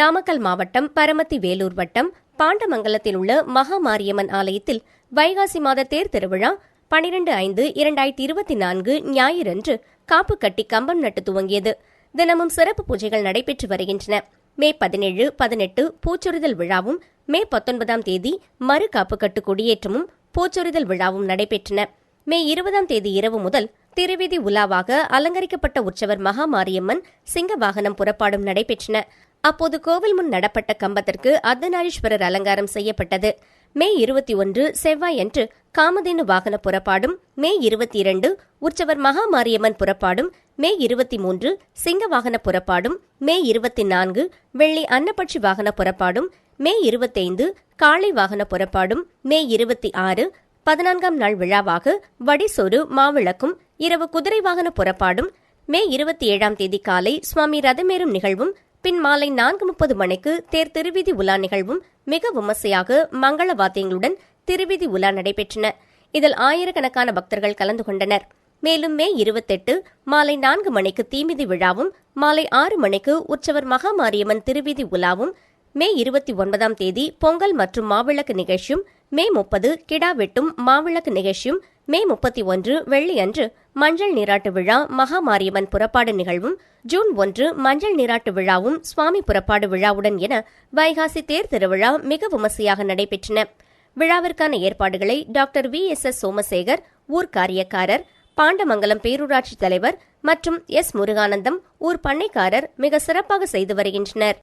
நாமக்கல் மாவட்டம் பரமத்தி வேலூர் வட்டம் பாண்டமங்கலத்தில் உள்ள மகாமாரியம்மன் ஆலயத்தில் வைகாசி மாத தேர் திருவிழா பனிரெண்டு ஐந்து இரண்டாயிரத்தி இருபத்தி நான்கு ஞாயிறன்று காப்பு கட்டி கம்பம் நட்டு துவங்கியது. தினமும் சிறப்பு பூஜைகள் நடைபெற்று வருகின்றன. மே பதினேழு பதினெட்டு பூச்சொரிதல் விழாவும் மே பத்தொன்பதாம் தேதி மறு காப்பு கட்டு கொடியேற்றமும் பூச்சொரிதல் விழாவும் நடைபெற்றன. மே இருபதாம் தேதி இரவு முதல் திருவீதி உலாவாக அலங்கரிக்கப்பட்ட உற்சவர் மகாமாரியம்மன் சிங்க வாகனம் புறப்பாடும் நடைபெற்றன. அப்போது கோவில் முன் நடப்பட்ட கம்பத்திற்கு அர்த்தநாரீஸ்வரர் அலங்காரம் செய்யப்பட்டது. மே இருபத்தி ஒன்று செவ்வாயன்று காமதேனு வாகன புறப்பாடும் மே இருபத்தி இரண்டு உற்சவர் மகாமாரியம்மன் புறப்பாடும் மே இருபத்தி மூன்று சிங்க வாகன புறப்பாடும் மே இருபத்தி நான்கு வெள்ளி அன்னப்பட்சி வாகன புறப்பாடும் மே இருபத்தைந்து காளை வாகன புறப்பாடும் மே இருபத்தி ஆறு பதினான்காம் நாள் விழாவாக வடிசோறு மாவிளக்கும் இரவு குதிரை வாகன புறப்பாடும் மே இருபத்தி ஏழாம் தேதி காலை சுவாமி ரதமேறும் நிகழ்வும் பின் மாலை நான்கு முப்பது மணிக்கு தேர் திருவிதி உலா நிகழ்வும் மிக விமர்சையாக மங்கள வாத்தியங்களுடன் திருவிதி உலா நடைபெற்றன. இதில் ஆயிரக்கணக்கான பக்தர்கள் கலந்து கொண்டனர். மேலும் மே இருபத்தெட்டு மாலை நான்கு மணிக்கு தீமிதி விழாவும் மாலை ஆறு மணிக்கு உற்சவர் மகாமாரியம்மன் திருவிதி உலாவும் மே இருபத்தி ஒன்பதாம் தேதி பொங்கல் மற்றும் மாவிளக்கு நிகழ்ச்சியும் மே முப்பது கிடா வெட்டும் மாவிளக்கு நிகழ்ச்சியும் மே முப்பத்தி ஒன்று வெள்ளியன்று மஞ்சள் நீராட்டு விழா மகாமாரியம்மன் புறப்பாடு நிகழ்வும் ஜூன் ஒன்று மஞ்சள் நீராட்டு விழாவும் சுவாமி புறப்பாடு விழாவுடன் என வைகாசி தேர் திருவிழா மிக விமர்சையாக நடைபெற்றன. விழாவிற்கான ஏற்பாடுகளை doctor V S S Somashekar ஊர் காரியக்காரர் பாண்டமங்கலம் பேரூராட்சி தலைவர் மற்றும் எஸ் முருகானந்தம் ஊர் பண்ணைக்காரர் மிக சிறப்பாக செய்து வருகின்றனர்.